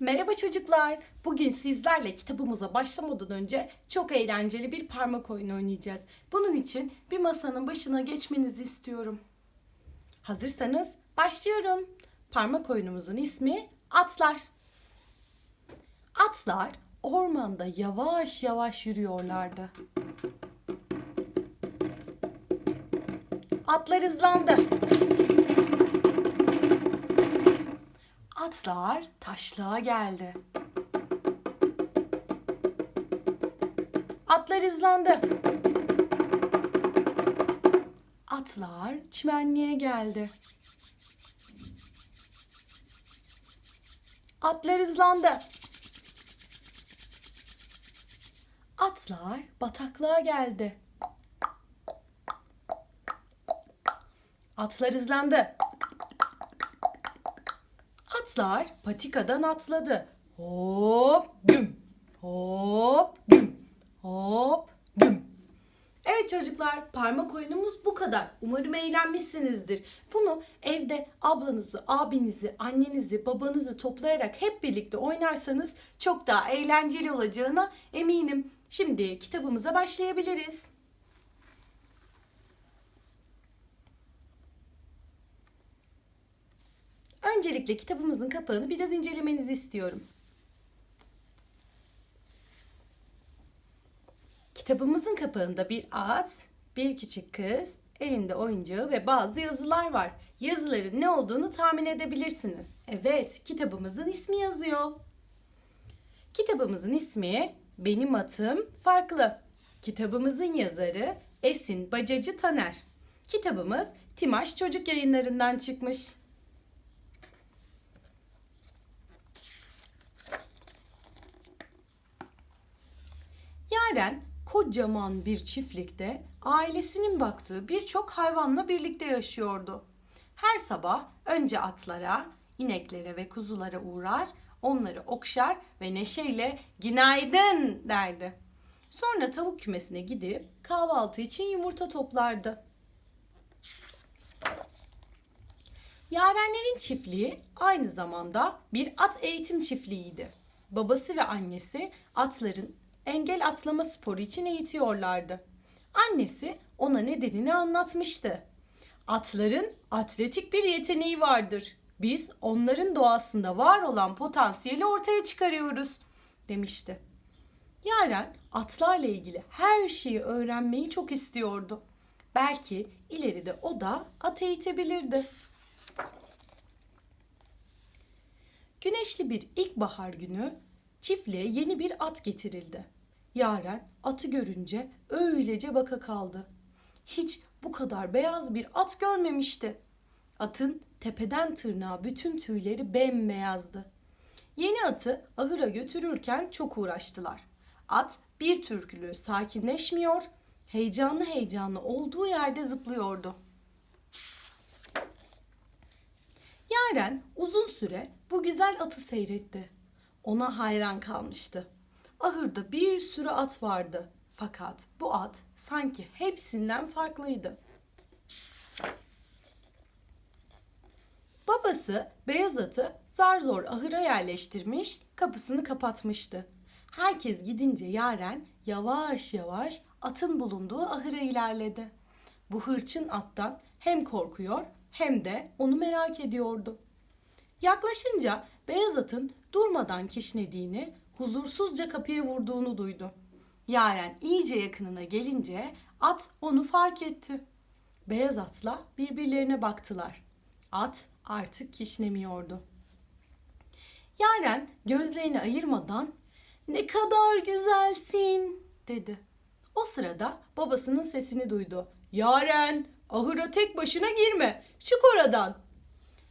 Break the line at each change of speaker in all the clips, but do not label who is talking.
Merhaba çocuklar. Bugün sizlerle kitabımıza başlamadan önce çok eğlenceli bir parmak oyunu oynayacağız. Bunun için bir masanın başına geçmenizi istiyorum. Hazırsanız başlıyorum. Parmak oyunumuzun ismi atlar. Atlar ormanda yavaş yavaş yürüyorlardı. Atlar hızlandı. Atlar taşlığa geldi. Atlar hızlandı. Atlar çimenliğe geldi. Atlar hızlandı. Atlar bataklığa geldi. Atlar hızlandı. Atlar patikadan atladı. Hop güm. Hop güm. Hop güm. Evet çocuklar parmak oyunumuz bu kadar. Umarım eğlenmişsinizdir. Bunu evde ablanızı, abinizi, annenizi, babanızı toplayarak hep birlikte oynarsanız çok daha eğlenceli olacağına eminim. Şimdi kitabımıza başlayabiliriz. Öncelikle kitabımızın kapağını biraz incelemenizi istiyorum. Kitabımızın kapağında bir at, bir küçük kız, elinde oyuncağı ve bazı yazılar var. Yazıların ne olduğunu tahmin edebilirsiniz. Evet, kitabımızın ismi yazıyor. Kitabımızın ismi Benim Atım Farklı. Kitabımızın yazarı Esin Bacacı Taner. Kitabımız Timaş Çocuk Yayınlarından çıkmış. Yaren kocaman bir çiftlikte ailesinin baktığı birçok hayvanla birlikte yaşıyordu. Her sabah önce atlara, ineklere ve kuzulara uğrar, onları okşar ve neşeyle günaydın derdi. Sonra tavuk kümesine gidip kahvaltı için yumurta toplardı. Yarenlerin çiftliği aynı zamanda bir at eğitim çiftliğiydi. Babası ve annesi atların engel atlama sporu için eğitiyorlardı. Annesi ona nedenini anlatmıştı. Atların atletik bir yeteneği vardır. Biz onların doğasında var olan potansiyeli ortaya çıkarıyoruz demişti. Yaren atlarla ilgili her şeyi öğrenmeyi çok istiyordu. Belki ileride o da at eğitebilirdi. Güneşli bir ilkbahar günü çiftliğe yeni bir at getirildi. Yaren atı görünce öylece baka kaldı. Hiç bu kadar beyaz bir at görmemişti. Atın tepeden tırnağa bütün tüyleri bembeyazdı. Yeni atı ahıra götürürken çok uğraştılar. At bir türlü sakinleşmiyor, heyecanlı heyecanlı olduğu yerde zıplıyordu. Yaren uzun süre bu güzel atı seyretti. Ona hayran kalmıştı. Ahırda bir sürü at vardı. Fakat bu at sanki hepsinden farklıydı. Babası beyaz atı zar zor ahıra yerleştirmiş, kapısını kapatmıştı. Herkes gidince Yaren yavaş yavaş atın bulunduğu ahıra ilerledi. Bu hırçın attan hem korkuyor hem de onu merak ediyordu. Yaklaşınca beyaz atın durmadan kişnediğini, huzursuzca kapıya vurduğunu duydu. Yaren iyice yakınına gelince at onu fark etti. Beyaz atla birbirlerine baktılar. At artık kişnemiyordu. Yaren gözlerini ayırmadan "Ne kadar güzelsin." dedi. O sırada babasının sesini duydu. "Yaren, ahıra tek başına girme. Çık oradan."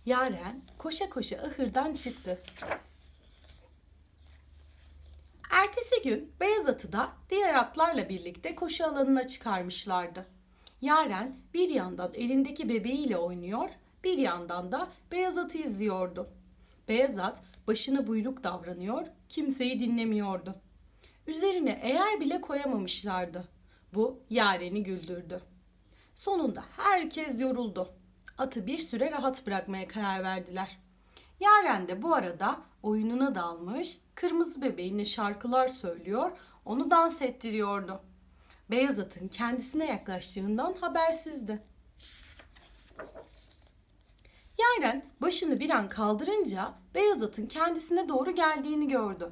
Yaren koşa koşa ahırdan çıktı. Ertesi gün beyaz atı da diğer atlarla birlikte koşu alanına çıkarmışlardı. Yaren bir yandan elindeki bebeğiyle oynuyor, bir yandan da beyaz atı izliyordu. Beyaz at başını buyruk davranıyor, kimseyi dinlemiyordu. Üzerine eğer bile koyamamışlardı. Bu Yaren'i güldürdü. Sonunda herkes yoruldu. Atı bir süre rahat bırakmaya karar verdiler. Yaren de bu arada oyununa dalmış, kırmızı bebeğine şarkılar söylüyor, onu dans ettiriyordu. Beyaz atın kendisine yaklaştığından habersizdi. Yaren başını bir an kaldırınca beyaz atın kendisine doğru geldiğini gördü.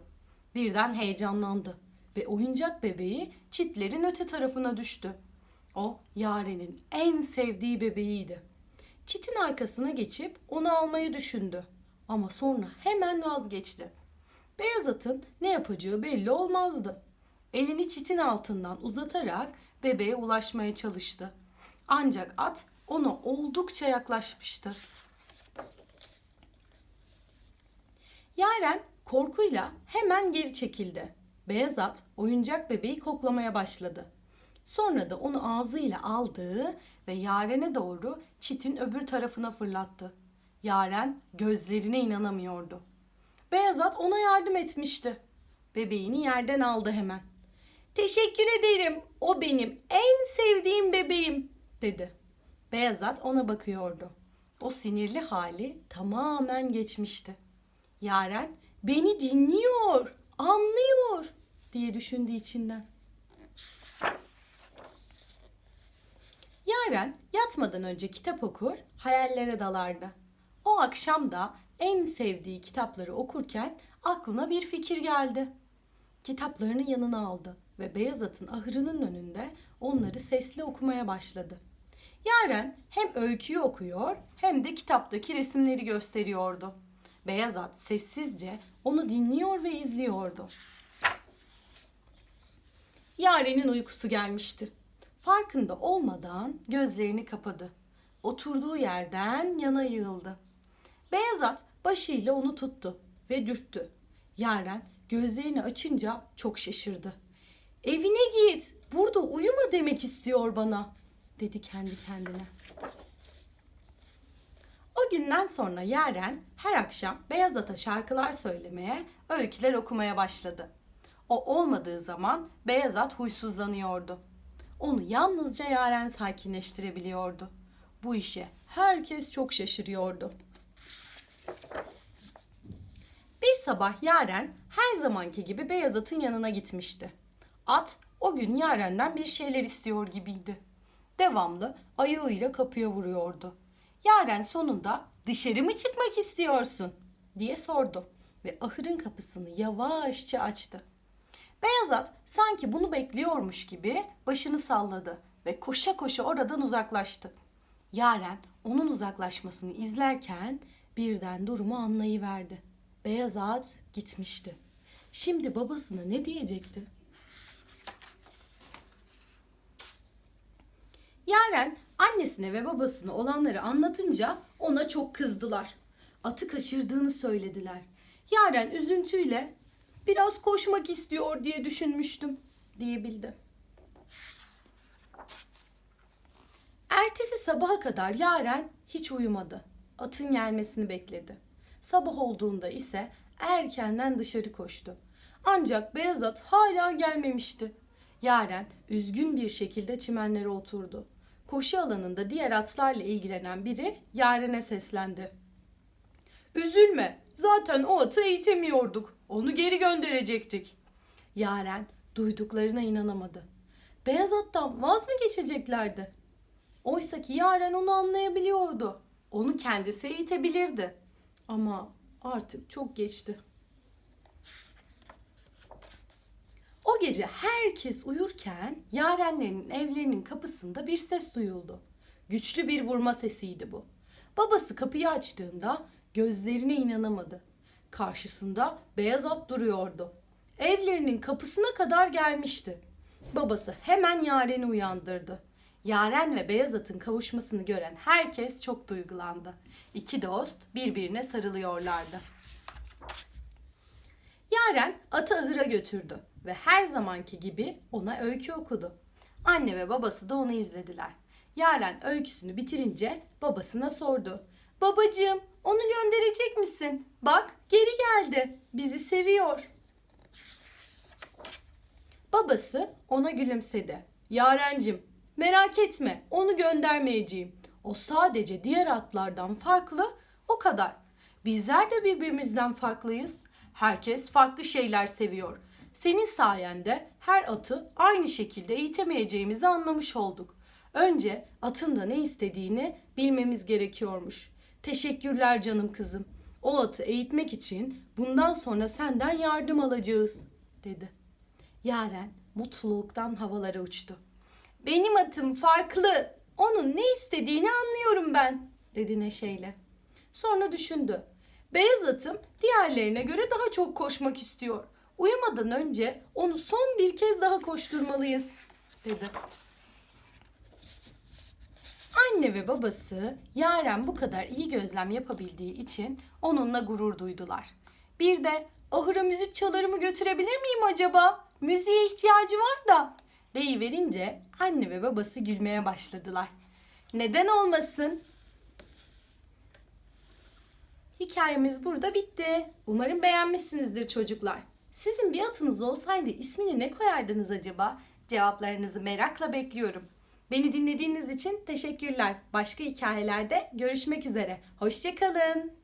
Birden heyecanlandı ve oyuncak bebeği çitlerin öte tarafına düştü. O Yaren'in en sevdiği bebeğiydi. Çitin arkasına geçip onu almayı düşündü. Ama sonra hemen vazgeçti. Beyaz atın ne yapacağı belli olmazdı. Elini çitin altından uzatarak bebeğe ulaşmaya çalıştı. Ancak at ona oldukça yaklaşmıştı. Yaren korkuyla hemen geri çekildi. Beyaz at oyuncak bebeği koklamaya başladı. Sonra da onu ağzıyla aldı ve Yaren'e doğru çitin öbür tarafına fırlattı. Yaren gözlerine inanamıyordu. Beyaz at ona yardım etmişti. Bebeğini yerden aldı hemen. Teşekkür ederim. O benim en sevdiğim bebeğim dedi. Beyaz at ona bakıyordu. O sinirli hali tamamen geçmişti. Yaren beni dinliyor, anlıyor diye düşündü içinden. Yaren yatmadan önce kitap okur, hayallere dalardı. O akşam da en sevdiği kitapları okurken aklına bir fikir geldi. Kitaplarını yanına aldı ve beyaz atın ahırının önünde onları sesli okumaya başladı. Yaren hem öyküyü okuyor hem de kitaptaki resimleri gösteriyordu. Beyaz at sessizce onu dinliyor ve izliyordu. Yaren'in uykusu gelmişti. Farkında olmadan gözlerini kapadı. Oturduğu yerden yana yığıldı. Beyaz at başıyla onu tuttu ve dürttü. Yaren gözlerini açınca çok şaşırdı. Evine git, burada uyuma demek istiyor bana, dedi kendi kendine. O günden sonra Yaren her akşam Beyaz At'a şarkılar söylemeye, öyküler okumaya başladı. O olmadığı zaman Beyaz At huysuzlanıyordu. Onu yalnızca Yaren sakinleştirebiliyordu. Bu işe herkes çok şaşırıyordu. Bir sabah Yaren her zamanki gibi Beyaz At'ın yanına gitmişti. At o gün Yaren'den bir şeyler istiyor gibiydi. Devamlı ayağıyla kapıya vuruyordu. Yaren sonunda dışarı mı çıkmak istiyorsun diye sordu ve ahırın kapısını yavaşça açtı. Beyaz at sanki bunu bekliyormuş gibi başını salladı ve koşa koşa oradan uzaklaştı. Yaren onun uzaklaşmasını izlerken birden durumu anlayıverdi. Beyaz at gitmişti. Şimdi babasına ne diyecekti? Yaren annesine ve babasına olanları anlatınca ona çok kızdılar. Atı kaçırdığını söylediler. Yaren üzüntüyle biraz koşmak istiyor diye düşünmüştüm diyebildi. Ertesi sabaha kadar Yaren hiç uyumadı. Atın gelmesini bekledi. Sabah olduğunda ise erkenden dışarı koştu. Ancak beyaz at hala gelmemişti. Yaren üzgün bir şekilde çimenlere oturdu. Koşu alanında diğer atlarla ilgilenen biri Yaren'e seslendi. Üzülme, zaten o atı eğitemiyorduk. Onu geri gönderecektik. Yaren duyduklarına inanamadı. Beyaz attan vaz mı geçeceklerdi? Oysa ki Yaren onu anlayabiliyordu. Onu kendisi eğitebilirdi. Ama artık çok geçti. O gece herkes uyurken Yarenlerin evlerinin kapısında bir ses duyuldu. Güçlü bir vurma sesiydi bu. Babası kapıyı açtığında gözlerine inanamadı. Karşısında beyaz at duruyordu. Evlerinin kapısına kadar gelmişti. Babası hemen Yaren'i uyandırdı. Yaren ve beyaz atın kavuşmasını gören herkes çok duygulandı. İki dost birbirine sarılıyorlardı. Yaren atı ahıra götürdü ve her zamanki gibi ona öykü okudu. Anne ve babası da onu izlediler. Yaren öyküsünü bitirince babasına sordu. Babacığım onu gönderecek misin? Bak geri geldi. Bizi seviyor. Babası ona gülümsedi. Yarencim merak etme onu göndermeyeceğim. O sadece diğer atlardan farklı o kadar. Bizler de birbirimizden farklıyız. Herkes farklı şeyler seviyor. Senin sayende her atı aynı şekilde eğitemeyeceğimizi anlamış olduk. Önce atın da ne istediğini bilmemiz gerekiyormuş. Teşekkürler canım kızım. O atı eğitmek için bundan sonra senden yardım alacağız, dedi. Yaren mutluluktan havalara uçtu. Benim atım farklı. Onun ne istediğini anlıyorum ben, dedi neşeyle. Sonra düşündü. Beyaz atım diğerlerine göre daha çok koşmak istiyor. Uyumadan önce onu son bir kez daha koşturmalıyız, dedi. Anne ve babası Yaren bu kadar iyi gözlem yapabildiği için onunla gurur duydular. Bir de ahıra müzik çalarımı götürebilir miyim acaba? Müziğe ihtiyacı var da. Deyiverince anne ve babası gülmeye başladılar. Neden olmasın? Hikayemiz burada bitti. Umarım beğenmişsinizdir çocuklar. Sizin bir atınız olsaydı ismini ne koyardınız acaba? Cevaplarınızı merakla bekliyorum. Beni dinlediğiniz için teşekkürler. Başka hikayelerde görüşmek üzere. Hoşçakalın.